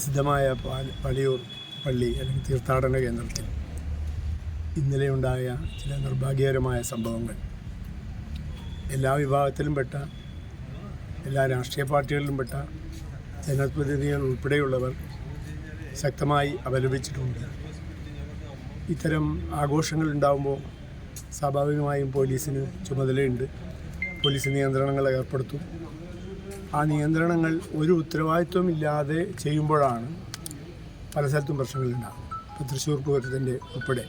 പ്രസിദ്ധമായ പളിയൂർ പള്ളി അല്ലെങ്കിൽ തീർത്ഥാടന കേന്ദ്രത്തിൽ ഇന്നലെ ഉണ്ടായ ചില നിർഭാഗ്യകരമായ സംഭവങ്ങൾ. എല്ലാ വിഭാഗത്തിലും പെട്ട എല്ലാ രാഷ്ട്രീയ പാർട്ടികളിലും പെട്ട ജനപ്രതിനിധികൾ ഉൾപ്പെടെയുള്ളവർ ശക്തമായി അപലപിച്ചിട്ടുണ്ട്. ഇത്തരം ആഘോഷങ്ങൾ ഉണ്ടാകുമ്പോൾ സ്വാഭാവികമായും പോലീസിന് ചുമതലയുണ്ട്. പോലീസ് നിയന്ത്രണങ്ങൾ ഏർപ്പെടുത്തും. ആ നിയന്ത്രണങ്ങൾ ഒരു ഉത്തരവാദിത്വമില്ലാതെ ചെയ്യുമ്പോഴാണ് പല സ്ഥലത്തും പ്രശ്നങ്ങളുണ്ടാകും ഇപ്പോൾ തൃശ്ശൂർ പൂരത്തിന്റെ ഉൾപ്പെടെ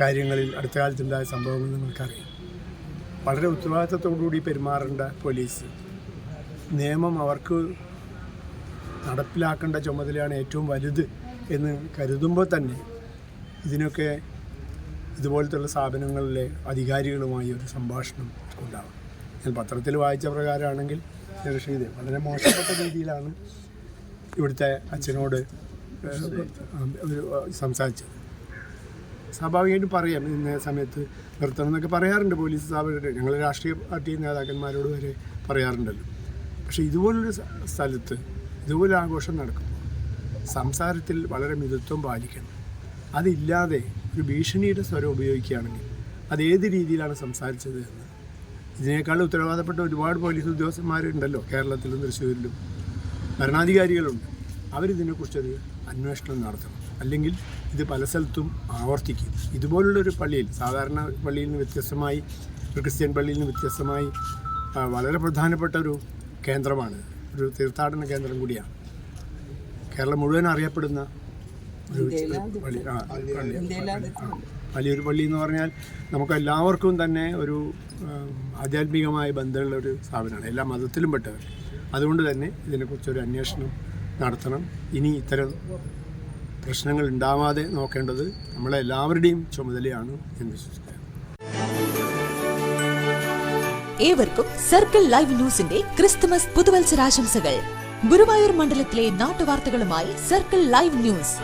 കാര്യങ്ങളിൽ അടുത്ത കാലത്തുണ്ടായ സംഭവങ്ങൾ നിങ്ങൾക്കറിയാം. വളരെ ഉത്തരവാദിത്തത്തോടുകൂടി പെരുമാറേണ്ട പോലീസ് നിയമം അവർക്ക് നടപ്പിലാക്കേണ്ട ചുമതലയാണ് ഏറ്റവും വലുത് എന്ന് കരുതുമ്പോൾ തന്നെ ഇതിനൊക്കെ ഇതുപോലത്തുള്ള സ്ഥാപനങ്ങളിലെ അധികാരികളുമായി ഒരു സംഭാഷണം ഉണ്ടാകും ഞാൻ പത്രത്തിൽ വായിച്ച പ്രകാരമാണെങ്കിൽ റഷീദ് വളരെ മോശപ്പെട്ട രീതിയിലാണ് ഇവിടുത്തെ അച്ഛനോട് സംസാരിച്ചത്. സ്വാഭാവികമായിട്ടും പറയാം ഇന്ന സമയത്ത് നിർത്തണം എന്നൊക്കെ പറയാറുണ്ട് പോലീസ് സ്ഥാപനം ഞങ്ങൾ രാഷ്ട്രീയ പാർട്ടി നേതാക്കന്മാരോട് വരെ പറയാറുണ്ടല്ലോ. പക്ഷേ ഇതുപോലൊരു സ്ഥലത്ത് ഇതുപോലെ ആഘോഷം നടക്കും സംസാരത്തിൽ വളരെ മിതത്വം പാലിക്കണം. അതില്ലാതെ ഒരു ഭീഷണിയുടെ സ്വരം ഉപയോഗിക്കുകയാണെങ്കിൽ അത് ഏത് രീതിയിലാണ് സംസാരിച്ചത് എന്ന് ഇതിനേക്കാൾ ഉത്തരവാദപ്പെട്ട ഒരുപാട് പോലീസ് ഉദ്യോഗസ്ഥന്മാരുണ്ടല്ലോ കേരളത്തിലും തൃശ്ശൂരിലും. ഭരണാധികാരികളുണ്ട്. അവരിതിനെക്കുറിച്ചൊരു അന്വേഷണം നടത്തണം. അല്ലെങ്കിൽ ഇത് പല സ്ഥലത്തും ആവർത്തിക്കും. ഇതുപോലുള്ളൊരു പള്ളിയിൽ സാധാരണ പള്ളിയിൽ നിന്ന് വ്യത്യസ്തമായി ഒരു ക്രിസ്ത്യൻ പള്ളിയിൽ നിന്ന് വ്യത്യസ്തമായി വളരെ പ്രധാനപ്പെട്ട ഒരു കേന്ദ്രമാണ്. ഒരു തീർത്ഥാടന കേന്ദ്രം കൂടിയാണ്. കേരളം മുഴുവൻ അറിയപ്പെടുന്ന ഒരു പള്ളി ആ പള്ളി ആ. വലിയൊരു പള്ളി എന്ന് പറഞ്ഞാൽ നമുക്ക് എല്ലാവർക്കും തന്നെ ഒരു ആധ്യാത്മികമായ ബന്ധമുള്ള ഒരു സ്ഥാപനമാണ്. എല്ലാ മതത്തിലും പെട്ടവർ. അതുകൊണ്ട് തന്നെ ഇതിനെക്കുറിച്ചൊരു അന്വേഷണം നടത്തണം. ഇനി ഇത്തരം പ്രശ്നങ്ങൾ ഉണ്ടാവാതെ നോക്കേണ്ടത് നമ്മളെല്ലാവരുടെയും ചുമതലയാണ് എന്ന് വിശ്വസിക്കുന്നു ഏവർക്കും സർക്കിൾ ലൈവ് ന്യൂസിന്റെ ക്രിസ്തുമസ് പുതുവത്സരാശംസകൾ. ഗുരുവായൂർ മണ്ഡലത്തിലെ നാട്ടുവാർത്തകളുമായി സർക്കിൾ ലൈവ് ന്യൂസ്.